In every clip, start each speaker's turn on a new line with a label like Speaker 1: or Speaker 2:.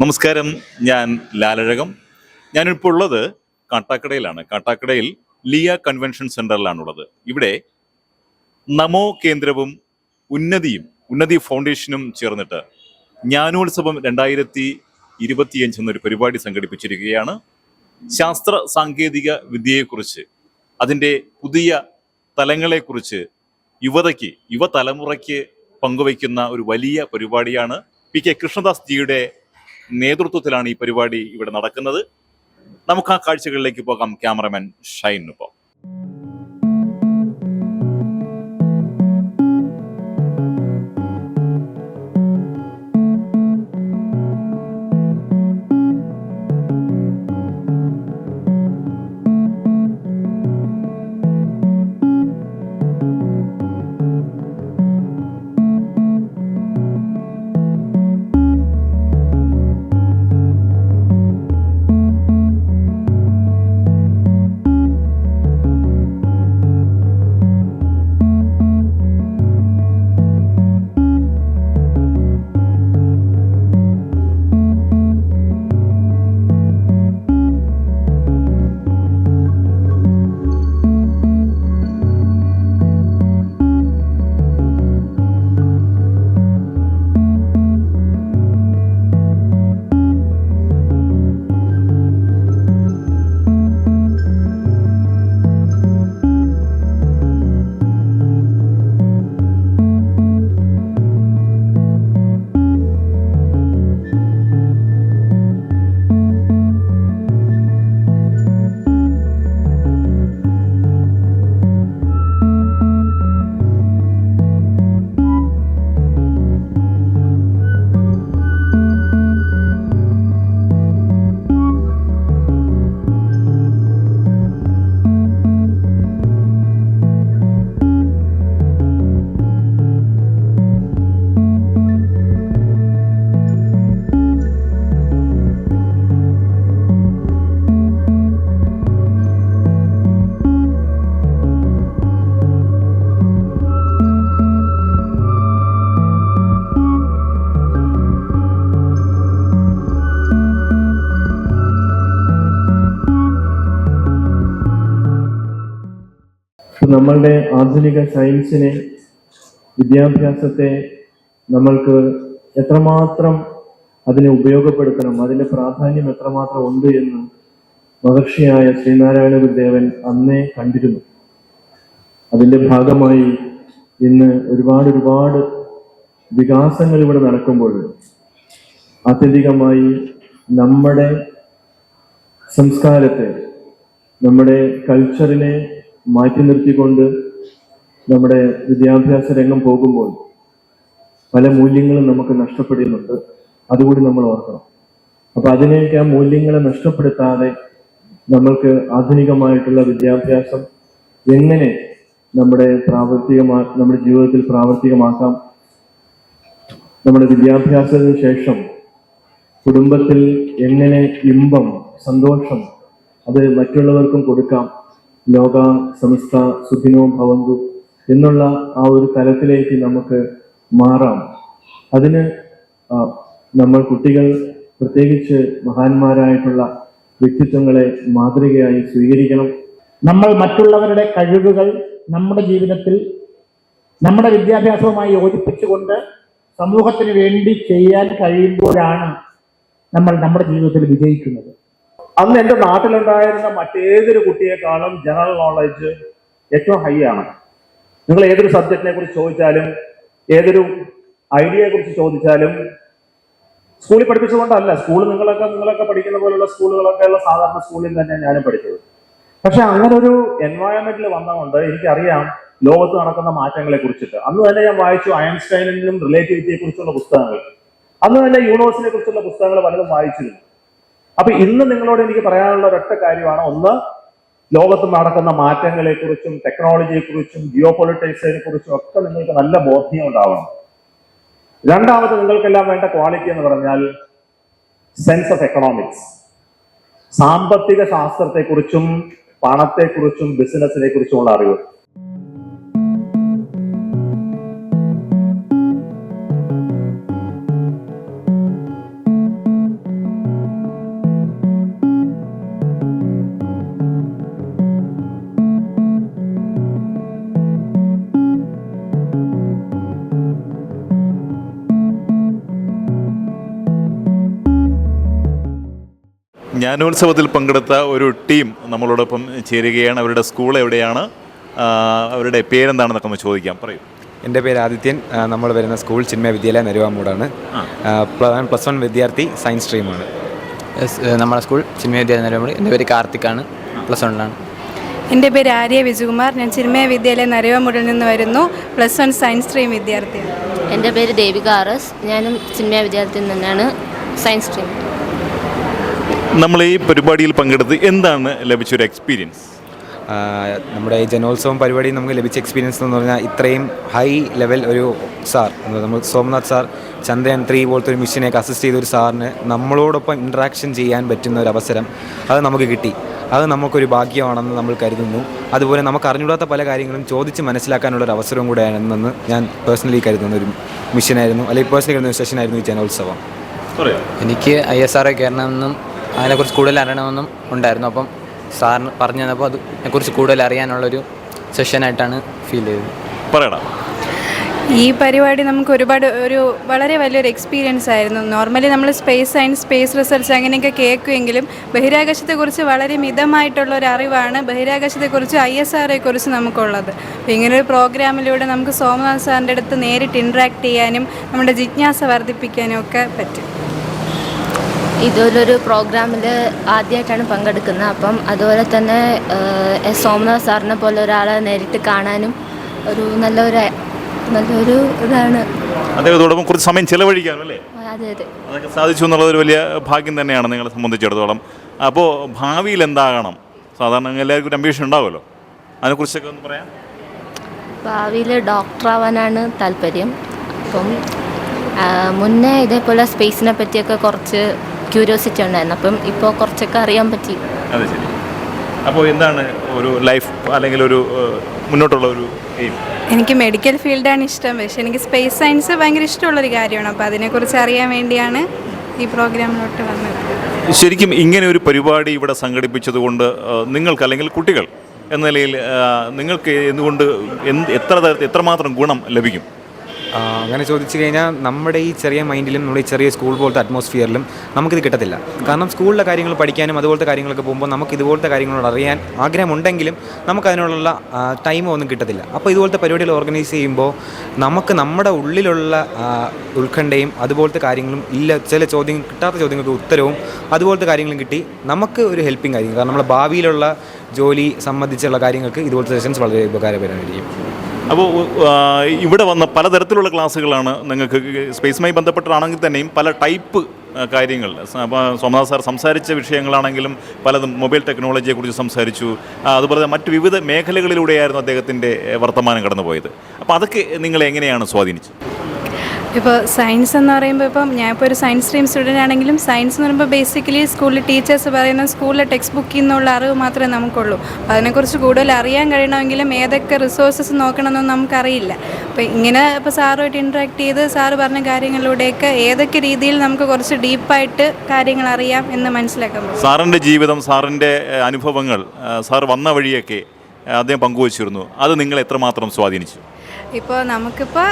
Speaker 1: നമസ്കാരം ഞാൻ ലാലഴകം. ഞാനിപ്പോൾ ഉള്ളത് കാട്ടാക്കടയിലാണ്. കാട്ടാക്കടയിൽ ലിയ കൺവെൻഷൻ സെന്ററിലാണുള്ളത്. ഇവിടെ നമോ കേന്ദ്രവും ഉന്നതിയും ഉന്നതി ഫൗണ്ടേഷനും ചേർന്നിട്ട് ജ്ഞാനോത്സവം രണ്ടായിരത്തി ഇരുപത്തിയഞ്ച് എന്നൊരു പരിപാടി സംഘടിപ്പിച്ചിരിക്കുകയാണ്. ശാസ്ത്ര സാങ്കേതിക വിദ്യയെക്കുറിച്ച് അതിന്റെ പുതിയ തലങ്ങളെക്കുറിച്ച് യുവതയ്ക്ക് യുവതലമുറയ്ക്ക് പങ്കുവയ്ക്കുന്ന ഒരു വലിയ പരിപാടിയാണ് പി കെ കൃഷ്ണദാസ് ജിയുടെ നേതൃത്വത്തിലാണ് ഈ പരിപാടി ഇവിടെ നടക്കുന്നത്. നമുക്ക് ആ കാഴ്ചകളിലേക്ക് പോകാം. ക്യാമറമാൻ ഷൈനൊപ്പം
Speaker 2: ഇപ്പൊ നമ്മളുടെ ആധുനിക സയൻസിനെ വിദ്യാഭ്യാസത്തെ നമ്മൾക്ക് എത്രമാത്രം അതിനെ ഉപയോഗപ്പെടുത്തണം അതിന്റെ പ്രാധാന്യം എത്രമാത്രം ഉണ്ട് എന്ന് മഹർഷിയായ ശ്രീനാരായണ ഗുരുദേവൻ അന്നേ കണ്ടിരുന്നു. അതിന്റെ ഭാഗമായി ഇന്ന് ഒരുപാട് ഒരുപാട് വികാസങ്ങൾ ഇവിടെ നടക്കുമ്പോൾ ആത്യന്തികമായി നമ്മുടെ സംസ്കാരത്തെ നമ്മുടെ കൾച്ചറിനെ മാറ്റി നിർത്തിക്കൊണ്ട് നമ്മുടെ വിദ്യാഭ്യാസ രംഗം പോകുമ്പോൾ പല മൂല്യങ്ങളും നമുക്ക് നഷ്ടപ്പെടുന്നുണ്ട്. അതുകൂടി നമ്മൾ ഓർക്കണം. അപ്പൊ അതിനെയൊക്കെ ആ മൂല്യങ്ങളെ നഷ്ടപ്പെടുത്താതെ നമ്മൾക്ക് ആധുനികമായിട്ടുള്ള വിദ്യാഭ്യാസം എങ്ങനെ നമ്മുടെ പ്രാവർത്തികമാ നമ്മുടെ ജീവിതത്തിൽ പ്രാവർത്തികമാക്കാം? നമ്മുടെ വിദ്യാഭ്യാസത്തിന് ശേഷം കുടുംബത്തിൽ എങ്ങനെ ഇമ്പം സന്തോഷം അത് മറ്റുള്ളവർക്കും കൊടുക്കാം? ലോക സമസ്ത സുഖിനോ ഭവന്തു എന്നുള്ള ആ ഒരു തലത്തിലേക്ക് നമുക്ക് മാറാം. അതിന് നമ്മൾ കുട്ടികൾ പ്രത്യേകിച്ച് മഹാന്മാരായിട്ടുള്ള വ്യക്തിത്വങ്ങളെ മാതൃകയായി സ്വീകരിക്കണം.
Speaker 3: നമ്മൾ മറ്റുള്ളവരുടെ കഴിവുകൾ നമ്മുടെ ജീവിതത്തിൽ നമ്മുടെ വിദ്യാഭ്യാസവുമായി യോജിപ്പിച്ചുകൊണ്ട് സമൂഹത്തിന് വേണ്ടി ചെയ്യാൻ കഴിയുമ്പോഴാണ് നമ്മൾ നമ്മുടെ ജീവിതത്തിൽ വിജയിക്കുന്നത്.
Speaker 4: അന്ന് എന്റെ നാട്ടിലുണ്ടായിരുന്ന മറ്റേതൊരു കുട്ടിയെക്കാളും ജനറൽ നോളജ് ഏറ്റവും ഹൈ ആണ്. നിങ്ങൾ ഏതൊരു സബ്ജക്റ്റിനെ കുറിച്ച് ചോദിച്ചാലും ഏതൊരു ഐഡിയയെ കുറിച്ച് ചോദിച്ചാലും സ്കൂളിൽ പഠിപ്പിച്ചതുകൊണ്ടല്ല. സ്കൂൾ നിങ്ങളൊക്കെ നിങ്ങളൊക്കെ പഠിക്കുന്ന പോലുള്ള സ്കൂളുകളൊക്കെ ഉള്ള സാധാരണ സ്കൂളിൽ തന്നെ ഞാനും പഠിച്ചത്. പക്ഷെ അങ്ങനെ ഒരു എൻവയോൺമെന്റിൽ വന്നതുകൊണ്ട് എനിക്കറിയാം ലോകത്ത് നടക്കുന്ന മാറ്റങ്ങളെ കുറിച്ചിട്ട്. അന്ന് തന്നെ ഞാൻ വായിച്ചു അയൻസ്റ്റൈനിലും റിലേറ്റിവിറ്റിയെ കുറിച്ചുള്ള പുസ്തകങ്ങൾ. അന്ന് തന്നെ യൂണിവേഴ്സിനെ കുറിച്ചുള്ള പുസ്തകങ്ങൾ പലതും വായിച്ചിരുന്നു. അപ്പൊ ഇന്ന് നിങ്ങളോട് എനിക്ക് പറയാനുള്ള ഒരൊറ്റ കാര്യമാണ്. ഒന്ന് ലോകത്ത് നടക്കുന്ന മാറ്റങ്ങളെ കുറിച്ചും ടെക്നോളജിയെ കുറിച്ചും ജിയോ പൊളിറ്റിക്സിനെ കുറിച്ചും ഒക്കെ നിങ്ങൾക്ക് നല്ല ബോധ്യം ഉണ്ടാവണം. രണ്ടാമത് നിങ്ങൾക്കെല്ലാം വേണ്ട ക്വാളിറ്റി എന്ന് പറഞ്ഞാൽ സെൻസ് ഓഫ് എക്കണോമിക്സ് സാമ്പത്തിക ശാസ്ത്രത്തെക്കുറിച്ചും പണത്തെക്കുറിച്ചും ബിസിനസിനെ കുറിച്ചുമുള്ള അറിവ്.
Speaker 1: ജ്ഞാനോത്സവത്തിൽ പങ്കെടുത്ത ഒരു ടീം നമ്മളോടൊപ്പം ചേരുകയാണ്. അവരുടെ സ്കൂൾ എവിടെയാണ്? അവരുടെ പേരെന്താണെന്നൊക്കെ ഒന്ന് ചോദിക്കാം. പറയൂ.
Speaker 5: എന്റെ പേര് ആദിത്യൻ. നമ്മൾ വരുന്ന സ്കൂൾ ചിന്മയ വിദ്യാലയ നരുവാമൂടാണ്. പ്ലസ് വൺ വിദ്യാർത്ഥി സയൻസ് സ്ട്രീമാണ്.
Speaker 6: എസ്, നമ്മുടെ സ്കൂൾ ചിന്മയ വിദ്യാലയ നരുവാമൂട്. എന്റെ പേര് കാർത്തിക്കാണ്. പ്ലസ് വണ്ണിലാണ്
Speaker 7: എന്റെ പേര് ആര്യ വിജയകുമാർ ഞാൻ ചിന്മയ വിദ്യാലയ നരവമുടിൽ നിന്ന് വരുന്നു. പ്ലസ് വൺ സയൻസ് സ്ട്രീം വിദ്യാർത്ഥിയാണ്.
Speaker 8: എന്റെ പേര് ദേവിക ആർ എസ്. ഞാനും ചിന്മയ വിദ്യാലയത്തിൽ നിന്നാണ് സയൻസ് സ്ട്രീം.
Speaker 1: നമ്മൾ ഈ പരിപാടിയിൽ പങ്കെടുത്ത് എന്താണ് ലഭിച്ചൊരു എക്സ്പീരിയൻസ്
Speaker 5: നമ്മുടെ ഈ ജനോത്സവം പരിപാടി നമുക്ക് ലഭിച്ച എക്സ്പീരിയൻസ് എന്ന് പറഞ്ഞാൽ ഇത്രയും ഹൈ ലെവൽ ഒരു സാർ നമ്മൾ സോമനാഥ് സാർ ചന്ദ്രയാൻ ത്രീ പോലത്തെ ഒരു മിഷനെയൊക്കെ അസിസ്റ്റ് ചെയ്ത ഒരു സാറിന് നമ്മളോടൊപ്പം ഇൻട്രാക്ഷൻ ചെയ്യാൻ പറ്റുന്ന ഒരു അവസരം അത് നമുക്ക് കിട്ടി. അത് നമുക്കൊരു ഭാഗ്യമാണെന്ന് നമ്മൾ കരുതുന്നു. അതുപോലെ നമുക്ക് അറിഞ്ഞൂടാത്ത പല കാര്യങ്ങളും ചോദിച്ച് മനസ്സിലാക്കാനുള്ള ഒരു അവസരവും കൂടെയാണെന്ന് ഞാൻ പേഴ്സണലി കരുതുന്ന ഒരു മിഷനായിരുന്നു അല്ലെങ്കിൽ പേഴ്സണലി കരുതുന്ന ഒരു സെഷനായിരുന്നു ഈ ജനോത്സവം.
Speaker 6: എനിക്ക് ഐ എസ് ആർ കയറണമെന്നും അതിനെക്കുറിച്ച് കൂടുതൽ അറിയണമെന്നും ഉണ്ടായിരുന്നു. അപ്പം സാറിന് പറഞ്ഞു തന്നപ്പോൾ അതിനെക്കുറിച്ച് കൂടുതൽ അറിയാനുള്ളൊരു സെഷനായിട്ടാണ് ഫീൽ ചെയ്തത്.
Speaker 1: പറയടാ.
Speaker 7: ഈ പരിപാടി നമുക്ക് ഒരുപാട് ഒരു വളരെ വലിയൊരു എക്സ്പീരിയൻസ് ആയിരുന്നു. നോർമലി നമ്മൾ സ്പേസ് സയൻസ് സ്പേസ് റിസർച്ച് അങ്ങനെയൊക്കെ കേൾക്കുമെങ്കിലും ബഹിരാകാശത്തെക്കുറിച്ച് വളരെ മിതമായിട്ടുള്ള ഒരു അറിവാണ് ബഹിരാകാശത്തെക്കുറിച്ച് ഐ എസ് ആറെ കുറിച്ച് നമുക്കുള്ളത്. അപ്പോൾ ഇങ്ങനൊരു പ്രോഗ്രാമിലൂടെ നമുക്ക് സോമനാഥ് സാറിന്റെ അടുത്ത് നേരിട്ട് ഇൻട്രാക്ട് ചെയ്യാനും നമ്മുടെ ജിജ്ഞാസ വർദ്ധിപ്പിക്കാനും ഒക്കെ പറ്റും.
Speaker 8: ഇതുപോലൊരു പ്രോഗ്രാമിൽ ആദ്യമായിട്ടാണ് പങ്കെടുക്കുന്നത്. അപ്പം അതുപോലെ തന്നെ എസ് സോമനാഥ് സാറിനെ പോലെ ഒരാളെ നേരിട്ട് കാണാനും ഒരു നല്ലൊരു നല്ലൊരു ഇതാണ്.
Speaker 1: അദ്ദേഹത്തോടൊപ്പം കുറച്ച് സമയം ചിലവഴിക്കാനും അല്ലേ?
Speaker 8: അതെ അതെ.
Speaker 1: അതൊക്കെ സാധിച്ചു എന്നുള്ളത് ഒരു വലിയ ഭാഗ്യം തന്നെയാണ് നിങ്ങളെ സംബന്ധിച്ചിടത്തോളം. അപ്പോൾ ഭാവിയിൽ എന്താകണം? സാധാരണ എല്ലാവർക്കും ഒരു അംബീഷൻ ഉണ്ടാവുമല്ലോ. അതിനെക്കുറിച്ചൊക്കെ ഒന്ന് പറയാം.
Speaker 8: ഭാവിയിൽ ഡോക്ടറാവാനാണ് താല്പര്യം. അപ്പം മുന്നേ ഇതേപോലെ സ്പേസിനെ പറ്റിയൊക്കെ കുറച്ച് ക്യൂരിയോസിറ്റി ഉണ്ടായിരുന്നു. അപ്പം ഇപ്പോൾ കുറച്ചൊക്കെ അറിയാൻ പറ്റി.
Speaker 1: അതെ ശരി. അപ്പോൾ എന്താണ് ഒരു ലൈഫ് അല്ലെങ്കിൽ ഒരു മുന്നോട്ടുള്ള ഒരു എയിം
Speaker 7: എനിക്ക് മെഡിക്കൽ ഫീൽഡാണ് ഇഷ്ടം. പക്ഷേ എനിക്ക് സ്പേസ് സയൻസ് ഭയങ്കര ഇഷ്ടമുള്ളൊരു കാര്യമാണ്. അപ്പോൾ അതിനെക്കുറിച്ച് അറിയാൻ വേണ്ടിയാണ് ഈ പ്രോഗ്രാമിലോട്ട് വന്നത്.
Speaker 1: ശരിക്കും ഇങ്ങനെ ഒരു പരിപാടി ഇവിടെ സംഘടിപ്പിച്ചത് കൊണ്ട് നിങ്ങൾക്ക് അല്ലെങ്കിൽ കുട്ടികൾ എന്ന നിലയിൽ ഏഹ്, നിങ്ങൾക്ക് എന്തുകൊണ്ട് എന്ത് എത്ര തരത്തിൽ എത്രമാത്രം ഗുണം ലഭിക്കും?
Speaker 5: അങ്ങനെ ചോദിച്ചു കഴിഞ്ഞാൽ നമ്മുടെ ഈ ചെറിയ മൈൻഡിലും നമ്മുടെ ഈ ചെറിയ സ്കൂൾ പോലത്തെ അറ്റ്മോസ്ഫിയറിലും നമുക്കിത് കിട്ടത്തില്ല. കാരണം സ്കൂളിലെ കാര്യങ്ങൾ പഠിക്കാനും അതുപോലത്തെ കാര്യങ്ങളൊക്കെ പോകുമ്പോൾ നമുക്ക് ഇതുപോലത്തെ കാര്യങ്ങളോട് അറിയാൻ ആഗ്രഹമുണ്ടെങ്കിലും നമുക്ക് അതിനുള്ള ടൈമോ ഒന്നും കിട്ടത്തില്ല. അപ്പോൾ ഇതുപോലത്തെ പരിപാടികൾ ഓർഗനൈസ് ചെയ്യുമ്പോൾ നമുക്ക് നമ്മുടെ ഉള്ളിലുള്ള ഉത്കണ്ഠയും അതുപോലത്തെ കാര്യങ്ങളും ഇല്ല ചില ചോദ്യം കിട്ടാത്ത ചോദ്യങ്ങൾക്ക് ഉത്തരവും അതുപോലത്തെ കാര്യങ്ങളും കിട്ടി നമുക്ക് ഒരു ഹെൽപ്പിംഗ് ആയിരിക്കും. കാരണം നമ്മുടെ ഭാവിയിലുള്ള ജോലി സംബന്ധിച്ചുള്ള കാര്യങ്ങൾക്ക് ഇതുപോലത്തെ സെഷൻസ് വളരെ ഉപകാരപരമായിരിക്കും.
Speaker 1: അപ്പോൾ ഇവിടെ വന്ന പലതരത്തിലുള്ള ക്ലാസ്സുകളാണ് നിങ്ങൾക്ക് സ്പേസുമായി ബന്ധപ്പെട്ടാണെങ്കിൽ തന്നെയും പല ടൈപ്പ് കാര്യങ്ങൾ. അപ്പോൾ സോമനാഥ് സാർ സംസാരിച്ച വിഷയങ്ങളാണെങ്കിലും പലതും മൊബൈൽ ടെക്നോളജിയെക്കുറിച്ച് സംസാരിച്ചു. അതുപോലെ മറ്റ് വിവിധ മേഖലകളിലൂടെയായിരുന്നു അദ്ദേഹത്തിന്റെ വർത്തമാനം കടന്നുപോയത്. അപ്പോൾ അതൊക്കെ നിങ്ങളെ എങ്ങനെയാണ് സ്വാധീനിച്ചത്?
Speaker 7: ഇപ്പോൾ സയൻസ് എന്ന് പറയുമ്പോൾ ഇപ്പം ഞാൻ ഇപ്പോൾ ഒരു സയൻസ് സ്ട്രീം സ്റ്റുഡന്റ് ആണെങ്കിലും സയൻസ് എന്ന് പറയുമ്പോൾ ബേസിക്കലി സ്കൂളിൽ ടീച്ചേഴ്സ് പറയുന്ന സ്കൂളിലെ ടെക്സ്റ്റ് ബുക്കിൽ നിന്നുള്ള അറിവ് മാത്രമേ നമുക്കുള്ളൂ. അപ്പോൾ അതിനെക്കുറിച്ച് കൂടുതൽ അറിയാൻ കഴിയണമെങ്കിലും ഏതൊക്കെ റിസോഴ്സസ് നോക്കണമെന്നൊന്നും നമുക്കറിയില്ല. അപ്പോൾ ഇങ്ങനെ ഇപ്പോൾ സാറുമായിട്ട് ഇൻട്രാക്ട് ചെയ്ത് സാറ് പറഞ്ഞ കാര്യങ്ങളിലൂടെയൊക്കെ ഏതൊക്കെ രീതിയിൽ നമുക്ക് കുറച്ച് ഡീപ്പായിട്ട് കാര്യങ്ങൾ അറിയാം എന്ന് മനസ്സിലാക്കാൻ പറ്റും.
Speaker 1: സാറിന്റെ ജീവിതം സാറിന്റെ അനുഭവങ്ങൾ സാർ വന്ന വഴിയൊക്കെ അദ്ദേഹം പങ്കുവച്ചിരുന്നു. അത് നിങ്ങൾ എത്രമാത്രം സ്വാധീനിച്ചു?
Speaker 7: ഇപ്പോൾ നമുക്കിപ്പോൾ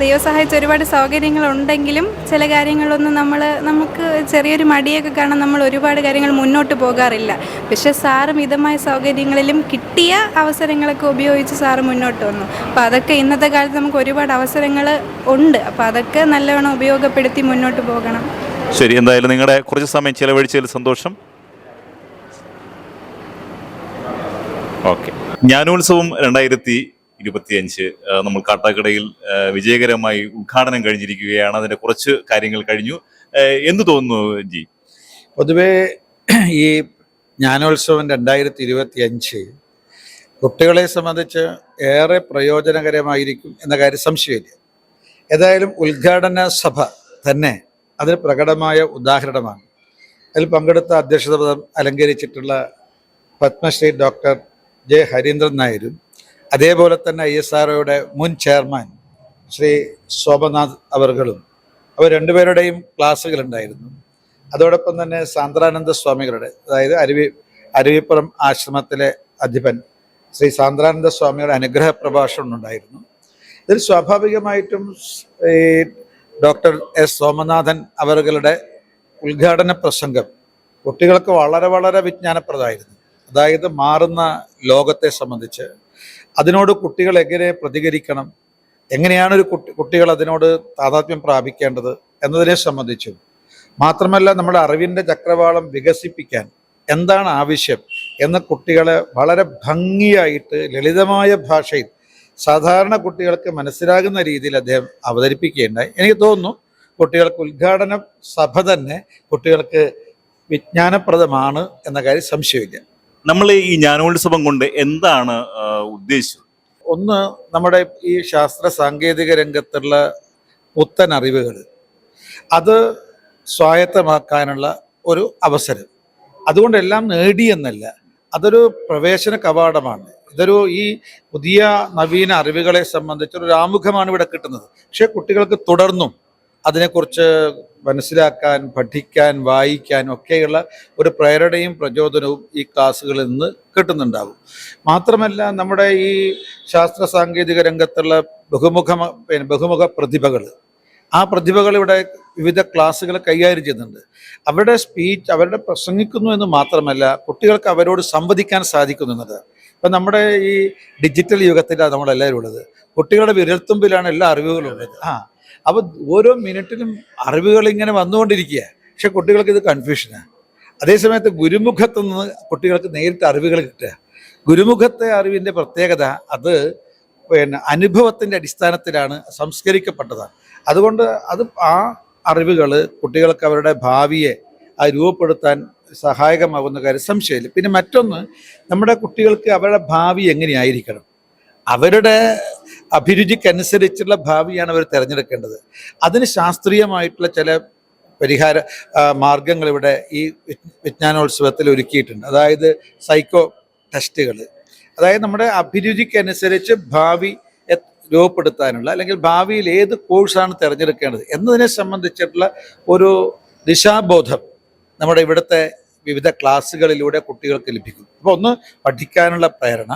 Speaker 7: ദൈവം സഹായിച്ച ഒരുപാട് സൗകര്യങ്ങളുണ്ടെങ്കിലും ചില കാര്യങ്ങളൊന്നും നമ്മൾ നമുക്ക് ചെറിയൊരു മടിയൊക്കെ കാണാൻ നമ്മൾ ഒരുപാട് കാര്യങ്ങൾ മുന്നോട്ട് പോകാറില്ല. പക്ഷേ സാറ് മിതമായ സൗകര്യങ്ങളിലും കിട്ടിയ അവസരങ്ങളൊക്കെ ഉപയോഗിച്ച് സാറ് മുന്നോട്ട് വന്നു. അപ്പോൾ അതൊക്കെ ഇന്നത്തെ കാലത്ത് നമുക്ക് ഒരുപാട് അവസരങ്ങൾ ഉണ്ട്. അപ്പോൾ അതൊക്കെ നല്ലവണ്ണം ഉപയോഗപ്പെടുത്തി മുന്നോട്ട് പോകണം.
Speaker 1: ശരി എന്തായാലും നിങ്ങളുടെ കുറച്ച് സമയം ചിലവഴിച്ചതിൽ സന്തോഷം. ഓക്കെ. ജ്ഞാനോത്സവം രണ്ടായിരത്തി ഇരുപത്തിയഞ്ച് നമ്മൾ കാട്ടാക്കടയിൽ വിജയകരമായി ഉദ്ഘാടനം കഴിഞ്ഞിരിക്കുകയാണ്. അതിന്റെ കുറച്ച് കാര്യങ്ങൾ കഴിഞ്ഞു. എന്ന് തോന്നുന്നു ജി?
Speaker 9: പൊതുവേ ഈ ജ്ഞാനോത്സവം രണ്ടായിരത്തി ഇരുപത്തി അഞ്ച് കുട്ടികളെ സംബന്ധിച്ച് ഏറെ പ്രയോജനകരമായിരിക്കും എന്ന കാര്യം സംശയമില്ല. ഏതായാലും ഉദ്ഘാടന സഭ തന്നെ അതിന് പ്രകടമായ ഉദാഹരണമാണ്. അതിൽ പങ്കെടുത്ത അധ്യക്ഷത പദം അലങ്കരിച്ചിട്ടുള്ള പത്മശ്രീ ഡോക്ടർ ജെ ഹരീന്ദ്രൻ നായരും അതേപോലെ തന്നെ ഐ എസ് ആർഒയുടെ മുൻ ചെയർമാൻ ശ്രീ ശോഭനാഥ് അവർകളും അവർ രണ്ടുപേരുടെയും ക്ലാസ്സുകളുണ്ടായിരുന്നു. അതോടൊപ്പം തന്നെ സാന്ദ്രാനന്ദ സ്വാമികളുടെ അതായത് അരുവി അരുവിപ്പുറം ആശ്രമത്തിലെ അധിപൻ ശ്രീ സാന്ദ്രാനന്ദ സ്വാമിയുടെ അനുഗ്രഹ പ്രഭാഷണം ഉണ്ടായിരുന്നു. ഇതിൽ സ്വാഭാവികമായിട്ടും ഈ ഡോക്ടർ എസ് സോമനാഥൻ അവറുകളുടെ ഉദ്ഘാടന പ്രസംഗം കുട്ടികൾക്ക് വളരെ വളരെ വിജ്ഞാനപ്രദമായിരുന്നു. അതായത് മാറുന്ന ലോകത്തെ സംബന്ധിച്ച് അതിനോട് കുട്ടികൾ എങ്ങനെ പ്രതികരിക്കണം? എങ്ങനെയാണ് ഒരു കുട്ടി കുട്ടികൾ അതിനോട് താതാത്മ്യം പ്രാപിക്കേണ്ടത് എന്നതിനെ സംബന്ധിച്ചും മാത്രമല്ല നമ്മുടെ അറിവിന്റെ ചക്രവാളം വികസിപ്പിക്കാൻ എന്താണ് ആവശ്യം എന്ന് കുട്ടികളെ വളരെ ഭംഗിയായിട്ട് ലളിതമായ ഭാഷയിൽ സാധാരണ കുട്ടികൾക്ക് മനസ്സിലാകുന്ന രീതിയിൽ അദ്ദേഹം അവതരിപ്പിക്കുകയുണ്ടായി. എനിക്ക് തോന്നുന്നു കുട്ടികൾക്ക് ഉദ്ഘാടന സഭ തന്നെ കുട്ടികൾക്ക് വിജ്ഞാനപ്രദമാണ് എന്ന കാര്യം സംശയമില്ല.
Speaker 1: നമ്മൾ ഈ ജ്ഞാനോത്സവം കൊണ്ട് എന്താണ് ഉദ്ദേശിച്ചത്?
Speaker 9: ഒന്ന് നമ്മുടെ ഈ ശാസ്ത്ര സാങ്കേതിക രംഗത്തുള്ള പുത്തൻ അറിവുകൾ. അത് സ്വായത്തമാക്കാനുള്ള ഒരു അവസരം. അതുകൊണ്ടെല്ലാം നേടിയെന്നല്ല അതൊരു പ്രവേശന കവാടമാണ്. ഇതൊരു ഈ പുതിയ നവീന അറിവുകളെ സംബന്ധിച്ചൊരു ആമുഖമാണ് ഇവിടെ കിട്ടുന്നത്. പക്ഷേ കുട്ടികൾക്ക് തുടർന്നും അതിനെക്കുറിച്ച് മനസ്സിലാക്കാൻ പഠിക്കാൻ വായിക്കാൻ ഒക്കെയുള്ള ഒരു പ്രേരണയും പ്രചോദനവും ഈ ക്ലാസ്സുകളിൽ നിന്ന് കിട്ടുന്നുണ്ടാവും. മാത്രമല്ല നമ്മുടെ ഈ ശാസ്ത്ര സാങ്കേതിക രംഗത്തുള്ള ബഹുമുഖ ബഹുമുഖ പ്രതിഭകൾ ആ പ്രതിഭകൾ ഇവിടെ വിവിധ ക്ലാസ്സുകൾ കൈകാര്യം ചെയ്യുന്നുണ്ട്. അവരുടെ സ്പീച്ച് അവരുടെ പ്രസംഗിക്കുന്നു എന്ന് മാത്രമല്ല കുട്ടികൾക്ക് അവരോട് സംവദിക്കാൻ സാധിക്കുന്നു എന്നത്. ഇപ്പം നമ്മുടെ ഈ ഡിജിറ്റൽ യുഗത്തിലാണ് നമ്മളെല്ലാവരും ഉള്ളത്. കുട്ടികളുടെ വിരൽത്തുമ്പിലാണ് എല്ലാ അറിവുകളും ഉള്ളത്. ആ അപ്പോൾ ഓരോ മിനിറ്റിലും അറിവുകൾ ഇങ്ങനെ വന്നുകൊണ്ടിരിക്കുക. പക്ഷെ കുട്ടികൾക്ക് ഇത് കൺഫ്യൂഷനാണ് അതേസമയത്ത് ഗുരുമുഖത്തു നിന്ന് കുട്ടികൾക്ക് നേരിട്ട് അറിവുകൾ കിട്ടുക. ഗുരുമുഖത്തെ അറിവിന്റെ പ്രത്യേകത അത് പിന്നെ അനുഭവത്തിന്റെ അടിസ്ഥാനത്തിലാണ് സംസ്കരിക്കപ്പെട്ടത് അതുകൊണ്ട് അത് ആ അറിവുകൾ കുട്ടികൾക്ക് അവരുടെ ഭാവിയെ അത് രൂപപ്പെടുത്താൻ സഹായകമാകുന്ന കാര്യം സംശയമില്ല. പിന്നെ മറ്റൊന്ന് നമ്മുടെ കുട്ടികൾക്ക് അവരുടെ ഭാവി എങ്ങനെയായിരിക്കണം? അവരുടെ അഭിരുചിക്കനുസരിച്ചുള്ള ഭാവിയാണ് അവർ തിരഞ്ഞെടുക്കേണ്ടത്. അതിന് ശാസ്ത്രീയമായിട്ടുള്ള ചില പരിഹാര മാർഗങ്ങൾ ഇവിടെ ഈ വിജ്ഞ- വിജ്ഞാനോത്സവത്തിൽ ഒരുക്കിയിട്ടുണ്ട്. അതായത് സൈക്കോ ടെസ്റ്റുകൾ അതായത് നമ്മുടെ അഭിരുചിക്കനുസരിച്ച് ഭാവി രൂപപ്പെടുത്താനുള്ള അല്ലെങ്കിൽ ഭാവിയിൽ ഏത് കോഴ്സാണ് തിരഞ്ഞെടുക്കേണ്ടത് എന്നതിനെ സംബന്ധിച്ചിട്ടുള്ള ഒരു ദിശാബോധം നമ്മുടെ ഇവിടുത്തെ വിവിധ ക്ലാസ്സുകളിലൂടെ കുട്ടികൾക്ക് ലഭിക്കും. അപ്പോൾ ഒന്ന് പഠിക്കാനുള്ള പ്രേരണ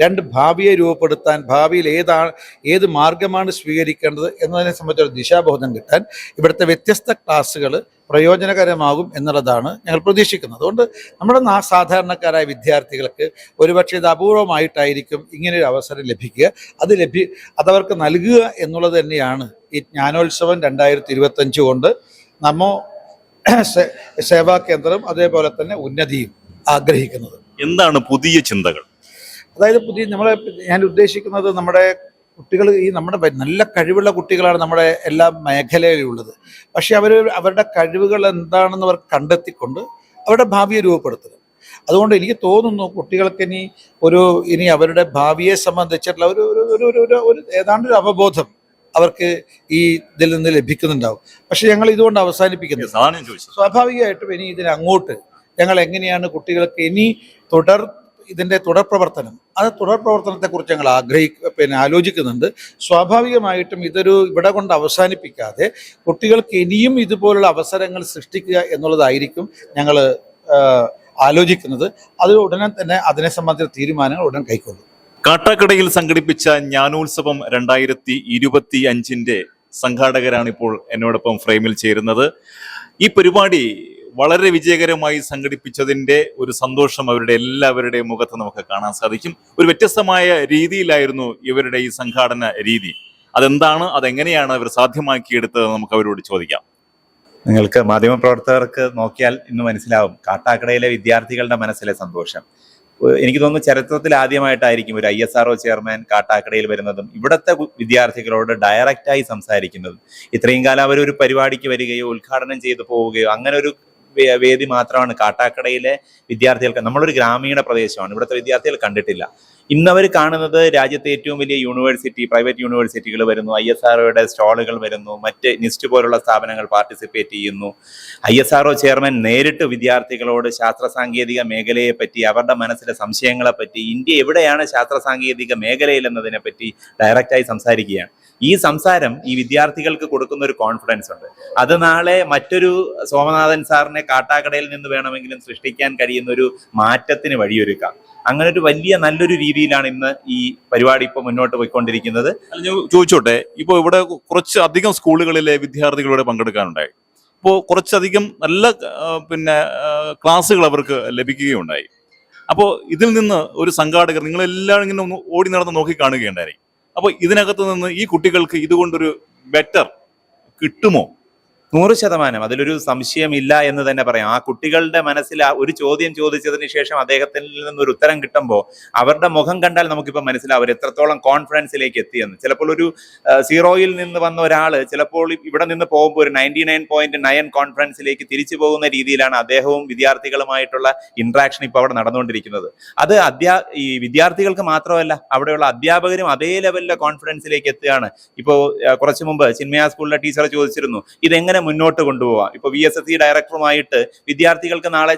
Speaker 9: രണ്ട് ഭാവിയെ രൂപപ്പെടുത്താൻ ഭാവിയിൽ ഏതാണ് ഏത് മാർഗമാണ് സ്വീകരിക്കേണ്ടത് എന്നതിനെ സംബന്ധിച്ചൊരു ദിശാബോധം കിട്ടാൻ ഇവിടുത്തെ വ്യത്യസ്ത ക്ലാസ്സുകൾ പ്രയോജനകരമാകും എന്നുള്ളതാണ് ഞങ്ങൾ പ്രതീക്ഷിക്കുന്നത്. അതുകൊണ്ട് നമ്മുടെ സാധാരണക്കാരായ വിദ്യാർത്ഥികൾക്ക് ഒരുപക്ഷെ ഇത് അപൂർവമായിട്ടായിരിക്കും ഇങ്ങനൊരു അവസരം ലഭിക്കുക. അത് ലഭ്യ അതവർക്ക് നൽകുക എന്നുള്ളത് തന്നെയാണ് ഈ ജ്ഞാനോത്സവം രണ്ടായിരത്തി ഇരുപത്തഞ്ച് കൊണ്ട് നമ്മോ സേവാ കേന്ദ്രം അതേപോലെ തന്നെ ഉന്നതിയും ആഗ്രഹിക്കുന്നത്.
Speaker 1: എന്താണ് പുതിയ ചിന്തകൾ?
Speaker 9: അതായത് പുതിയ നമ്മളെ ഞാൻ ഉദ്ദേശിക്കുന്നത് നമ്മുടെ കുട്ടികൾ ഈ നമ്മുടെ നല്ല കഴിവുള്ള കുട്ടികളാണ് നമ്മുടെ എല്ലാ മേഖലയിലുള്ളത്. പക്ഷേ അവർ അവരുടെ കഴിവുകൾ എന്താണെന്ന് അവർ കണ്ടെത്തിക്കൊണ്ട് അവരുടെ ഭാവിയെ രൂപപ്പെടുത്തുക അതുകൊണ്ട് എനിക്ക് തോന്നുന്നു കുട്ടികൾക്ക് ഇനി ഒരു ഇനി അവരുടെ ഭാവിയെ സംബന്ധിച്ചിട്ടുള്ള ഒരു ഒരു ഒരു ഒരു ഏതാണ്ട് ഒരു അവബോധം അവർക്ക് ഈ ഇതിൽ നിന്ന് ലഭിക്കുന്നുണ്ടാവും. പക്ഷെ ഞങ്ങൾ ഇതുകൊണ്ട് അവസാനിപ്പിക്കുന്നത് സ്വാഭാവികമായിട്ടും ഇനി ഇതിന് അങ്ങോട്ട് ഞങ്ങൾ എങ്ങനെയാണ് കുട്ടികൾക്ക് ഇനി തുടർ ഇതിന്റെ തുടർ പ്രവർത്തനം അത് തുടർ പ്രവർത്തനത്തെക്കുറിച്ച് ഞങ്ങൾ ആഗ്രഹി പിന്നെ ആലോചിക്കുന്നുണ്ട്. സ്വാഭാവികമായിട്ടും ഇതൊരു ഇവിടെ കൊണ്ട് അവസാനിപ്പിക്കാതെ കുട്ടികൾക്ക് ഇനിയും ഇതുപോലുള്ള അവസരങ്ങൾ സൃഷ്ടിക്കുക എന്നുള്ളതായിരിക്കും ഞങ്ങൾ ആലോചിക്കുന്നത്. അത് ഉടനെ തന്നെ അതിനെ സംബന്ധിച്ച തീരുമാനങ്ങൾ ഉടൻ കൈക്കൊള്ളും.
Speaker 1: കാട്ടാക്കടയിൽ സംഘടിപ്പിച്ച ജ്ഞാനോത്സവം രണ്ടായിരത്തി ഇരുപത്തി അഞ്ചിന്റെ സംഘാടകരാണ് ഇപ്പോൾ എന്നോടൊപ്പം ഫ്രെയിമിൽ ചേരുന്നത്. ഈ പരിപാടി വളരെ വിജയകരമായി സംഘടിപ്പിച്ചതിന്റെ ഒരു സന്തോഷം അവരുടെ എല്ലാവരുടെയും മുഖത്ത് നമുക്ക് കാണാൻ സാധിക്കും. ഒരു വ്യത്യസ്തമായ രീതിയിലായിരുന്നു ഇവരുടെ ഈ സംഘാടന രീതി. അതെന്താണ്? അതെങ്ങനെയാണ് അവർ സാധ്യമാക്കിയെടുത്തത് നമുക്ക് അവരോട് ചോദിക്കാം.
Speaker 10: നിങ്ങൾക്ക് മാധ്യമപ്രവർത്തകർക്ക് നോക്കിയാൽ ഇന്ന് മനസ്സിലാവും. കാട്ടാക്കടയിലെ വിദ്യാർത്ഥികളുടെ മനസ്സിലെ സന്തോഷം. എനിക്ക് തോന്നുന്നു ചരിത്രത്തിൽ ആദ്യമായിട്ടായിരിക്കും ഒരു ഐ എസ് ആർ ചെയർമാൻ കാട്ടാക്കടയിൽ വരുന്നതും ഇവിടുത്തെ വിദ്യാർത്ഥികളോട് ഡയറക്റ്റായി സംസാരിക്കുന്നതും. ഇത്രയും കാലം അവർ ഒരു പരിപാടിക്ക് വരികയോ ഉദ്ഘാടനം ചെയ്തു പോവുകയോ അങ്ങനെ ഒരു വേദി മാത്രമാണ് കാട്ടാക്കടയിലെ വിദ്യാർത്ഥികൾക്ക്. നമ്മളൊരു ഗ്രാമീണ പ്രദേശമാണ്. ഇവിടുത്തെ വിദ്യാർത്ഥികൾ കണ്ടിട്ടില്ല. ഇന്നവർ കാണുന്നത് രാജ്യത്തെ ഏറ്റവും വലിയ യൂണിവേഴ്സിറ്റി പ്രൈവറ്റ് യൂണിവേഴ്സിറ്റികൾ വരുന്നു. ഐ എസ് ആർഒയുടെ സ്റ്റാളുകൾ വരുന്നു. മറ്റ് നിസ്റ്റ് പോലുള്ള സ്ഥാപനങ്ങൾ പാർട്ടിസിപ്പേറ്റ് ചെയ്യുന്നു. ഐ എസ് ആർഒ ചെയർമാൻ നേരിട്ട് വിദ്യാർത്ഥികളോട് ശാസ്ത്ര സാങ്കേതിക മേഖലയെ പറ്റി അവരുടെ മനസ്സിലെ സംശയങ്ങളെ പറ്റി ഇന്ത്യ എവിടെയാണ് ശാസ്ത്ര സാങ്കേതിക മേഖലയിൽ എന്നതിനെ പറ്റി ഡയറക്റ്റായി സംസാരിക്കുകയാണ്. ഈ സംസാരം ഈ വിദ്യാർത്ഥികൾക്ക് കൊടുക്കുന്ന ഒരു കോൺഫിഡൻസ് ഉണ്ട്. അത് നാളെ മറ്റൊരു സോമനാഥൻ സാറിനെ കാട്ടാക്കടയിൽ നിന്ന് വേണമെങ്കിലും സൃഷ്ടിക്കാൻ കഴിയുന്ന ഒരു മാറ്റത്തിന് വഴിയൊരുക്കാം. അങ്ങനെ ഒരു വലിയ നല്ലൊരു രീതിയിലാണ് ഇന്ന് ഈ പരിപാടി ഇപ്പോൾ മുന്നോട്ട് പോയിക്കൊണ്ടിരിക്കുന്നത്.
Speaker 1: ചോദിച്ചോട്ടെ ഇപ്പോൾ ഇവിടെ കുറച്ച് അധികം സ്കൂളുകളിലെ വിദ്യാർത്ഥികളോട് പങ്കെടുക്കാനുണ്ടായി. ഇപ്പോൾ കുറച്ചധികം നല്ല പിന്നെ ക്ലാസ്സുകൾ അവർക്ക് ലഭിക്കുകയുണ്ടായി. അപ്പോൾ ഇതിൽ നിന്ന് ഒരു സംഘാടകർ നിങ്ങളെല്ലാവരും ഇങ്ങനെ ഒന്ന് ഓടി നടന്ന് നോക്കി കാണുകയുണ്ടായി അപ്പോൾ ഇതിനകത്ത് നിന്ന് ഈ കുട്ടികൾക്ക് ഇതുകൊണ്ടൊരു ബെറ്റർ കിട്ടുമോ?
Speaker 10: നൂറ് ശതമാനം. അതിലൊരു സംശയമില്ല എന്ന് തന്നെ പറയാം. ആ കുട്ടികളുടെ മനസ്സിൽ ആ ഒരു ചോദ്യം ചോദിച്ചതിന് ശേഷം അദ്ദേഹത്തിൽ നിന്നൊരു ഉത്തരം കിട്ടുമ്പോൾ അവരുടെ മുഖം കണ്ടാൽ നമുക്കിപ്പോൾ മനസ്സിലാവും അവർ എത്രത്തോളം കോൺഫിഡൻസിലേക്ക് എത്തിയെന്ന്. ചിലപ്പോൾ ഒരു സീറോയിൽ നിന്ന് വന്ന ഒരാൾ ചിലപ്പോൾ ഇവിടെ നിന്ന് പോകുമ്പോൾ ഒരു നയന്റി നയൻ പോയിന്റ് നയൻ കോൺഫിഡൻസിലേക്ക് തിരിച്ചു പോകുന്ന രീതിയിലാണ് അദ്ദേഹവും വിദ്യാർത്ഥികളുമായിട്ടുള്ള ഇന്ററാക്ഷൻ ഇപ്പോൾ അവിടെ നടന്നുകൊണ്ടിരിക്കുന്നത്. അത് അധ്യാ ഈ വിദ്യാർത്ഥികൾക്ക് മാത്രമല്ല അവിടെയുള്ള അധ്യാപകരും അതേ ലെവലിലെ കോൺഫിഡൻസിലേക്ക് എത്തുകയാണ്. ഇപ്പോൾ കുറച്ച് മുമ്പ് ചിന്മയ സ്കൂളിലെ ടീച്ചറെ ചോദിച്ചിരുന്നു ഇതെങ്ങനെ മുന്നോട്ട് കൊണ്ടുപോകാം ഇപ്പോൾ വി എസ് എസ് സി ഡയറക്ടറുമായിട്ട് വിദ്യാർത്ഥികൾക്ക് നാളെ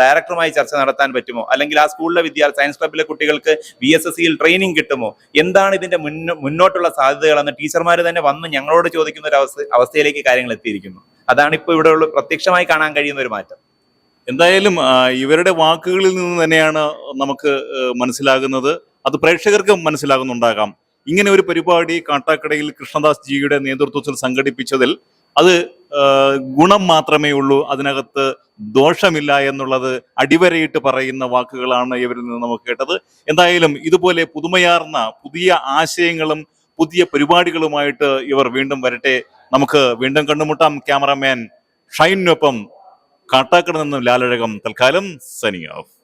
Speaker 10: ഡയറക്ടറുമായി ചർച്ച നടത്താൻ പറ്റുമോ? അല്ലെങ്കിൽ ആ സ്കൂളിലെ വിദ്യാർത്ഥി സയൻസ് ക്ലബിലെ കുട്ടികൾക്ക് വി എസ് എസ് സിയിൽ ട്രെയിനിങ് കിട്ടുമോ? എന്താണ് ഇതിന്റെ മുന്നോട്ടുള്ള സാധ്യതകളെന്ന് ടീച്ചർമാർ തന്നെ വന്ന് ഞങ്ങളോട് ചോദിക്കുന്ന ഒരു അവസ്ഥ അവസ്ഥയിലേക്ക് കാര്യങ്ങൾ എത്തിയിരിക്കുന്നു. അതാണ് ഇപ്പോൾ ഇവിടെയുള്ള പ്രത്യക്ഷമായി കാണാൻ കഴിയുന്ന ഒരു മാറ്റം.
Speaker 1: എന്തായാലും ഇവരുടെ വാക്കുകളിൽ നിന്ന് തന്നെയാണ് നമുക്ക് മനസ്സിലാകുന്നത്. അത് പ്രേക്ഷകർക്ക് മനസ്സിലാകുന്നുണ്ടാകാം. ഇങ്ങനെ ഒരു പരിപാടി കാട്ടാക്കടയിൽ കൃഷ്ണദാസ് ജിയുടെ നേതൃത്വത്തിൽ സംഘടിപ്പിച്ചതിൽ അത് ഗുണം മാത്രമേ ഉള്ളൂ. അതിനകത്ത് ദോഷമില്ല എന്നുള്ളത് അടിവരയിട്ട് പറയുന്ന വാക്കുകളാണ് ഇവരിൽ നിന്ന് നമുക്ക് കേട്ടത്. എന്തായാലും ഇതുപോലെ പുതുമയാർന്ന പുതിയ ആശയങ്ങളും പുതിയ പരിപാടികളുമായിട്ട് ഇവർ വീണ്ടും വരട്ടെ. നമുക്ക് വീണ്ടും കണ്ടുമുട്ടാം ക്യാമറാമാൻ ഷൈനൊപ്പം കാട്ടാക്കട നിന്നും ലാലഴകം തൽക്കാലം സനി ഓഫ്.